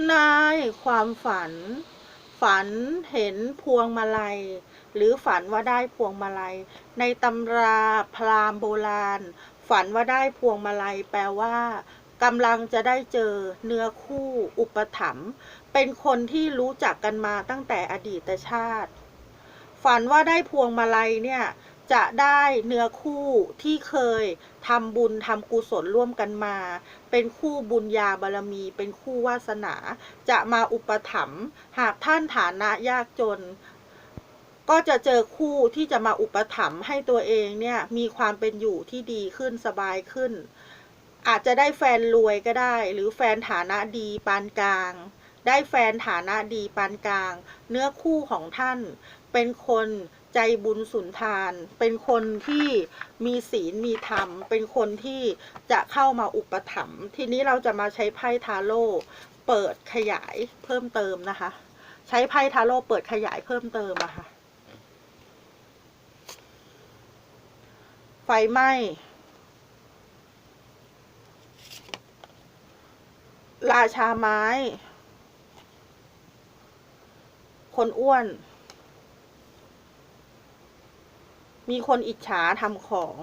ำนายความฝัน ฝันเห็นพวงมาลัย หรือฝันว่าได้พวงมาลัย ในตำราพราหมณ์โบราณ ฝันว่าได้พวงมาลัย แปลว่ากำลังจะได้เจอเนื้อคู่อุปถัมภ์เป็นคนที่รู้จักกันมาตั้งแต่อดีตชาติ ฝันว่าได้พวงมาลัยเนี่ยจะได้เนื้อคู่ที่เคย ทำบุญทำกุศลร่วมกันมา เป็นคู่บุญญาบารมี เป็นคู่วาสนา จะมาอุปถัมภ์หากท่านฐานะยากจน ก็จะเจอคู่ที่จะมาอุปถัมภ์ให้ตัวเองเนี่ยมีความเป็นอยู่ที่ดีขึ้นสบายขึ้น อาจจะได้แฟนรวยก็ได้ หรือแฟนฐานะดีปานกลาง ได้แฟนฐานะดีปานกลาง เนื้อคู่ของท่าน เป็นคนใจบุญสุนทาน เป็นคนที่มีศีลมีธรรม เป็นคนที่จะเข้ามาอุปถัมภ์ทีนี้เราจะมาใช้ไพ่ทาโร่เปิดขยายเพิ่มเติมนะคะ ใช้ไพ่ทาโร่เปิดขยายเพิ่มเติมอะค่ะ ไฟไหม้ราชาไม้ คนอ้วน มีคนอิจฉาทำของ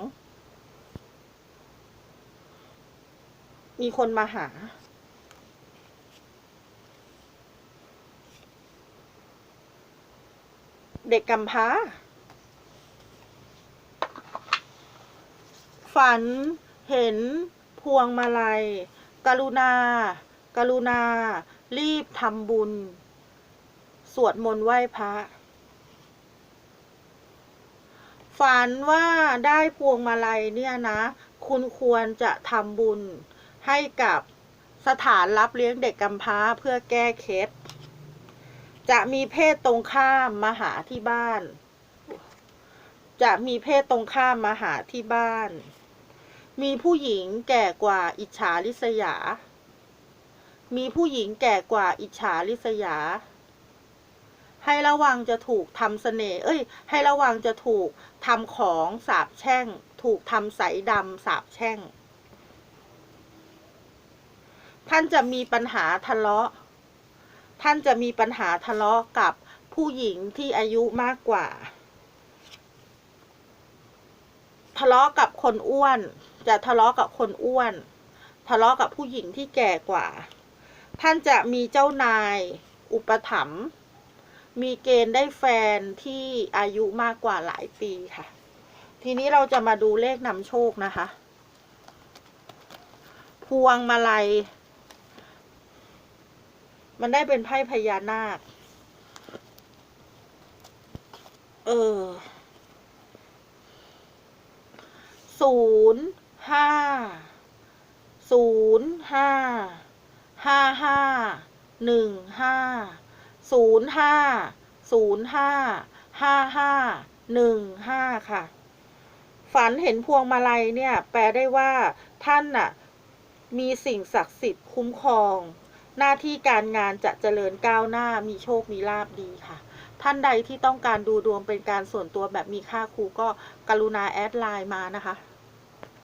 มีคนมาหา เด็กกำพร้า ฝันเห็นพวงมาลัย กรุณา กรุณา รีบทำบุญ สวดมนต์ไหว้พระ ฝันว่าได้พวงมาลัยเนี่ยนะ คุณควรจะทำบุญให้กับสถานรับเลี้ยงเด็กกำพร้าเพื่อแก้เคล็ดจะมีเพศตรงข้ามมาหาที่บ้าน จะมีเพศตรงข้ามมาหาที่บ้าน มีผู้หญิงแก่กว่าอิจฉาริษยา มีผู้หญิงแก่กว่าอิจฉาริษยา ให้ระวังจะถูกทำเสน่ห์เอ้ย ให้ระวังจะถูกทำของสาบแช่ง ถูกทำใสดำสาบแช่ง ท่านจะมีปัญหาทะเลาะ ท่านจะมีปัญหาทะเลาะกับผู้หญิงที่อายุมากกว่า ทะเลาะกับคนอ้วน จะทะเลาะกับคนอ้วน ทะเลาะกับผู้หญิงที่แก่กว่า ท่านจะมีเจ้านาย อุปถัมภ์ มีเกณฑ์ได้แฟนที่อายุมากกว่าหลายปีค่ะ ทีนี้เราจะมาดูเลขนำโชคนะคะ พวงมาลัย มันได้เป็นไพ่พญานาค เออศูนย์ห้าศูนย์ห้าห้าห้าหนึ่งห้า ศูนย์ห้าศูนย์ห้าห้าห้าหนึ่งห้าค่ะ ฝันเห็นพวงมาลัยเนี่ย แปลได้ว่าท่านน่ะ มีสิ่งศักดิ์สิทธิ์คุ้มครอง หน้าที่การงานจะเจริญก้าวหน้ามีโชคมีลาบดีค่ะ ท่านใดที่ต้องการดูดวงเป็นการส่วนตัวแบบมีค่าครูก็กรุณาแอดไลน์มานะคะ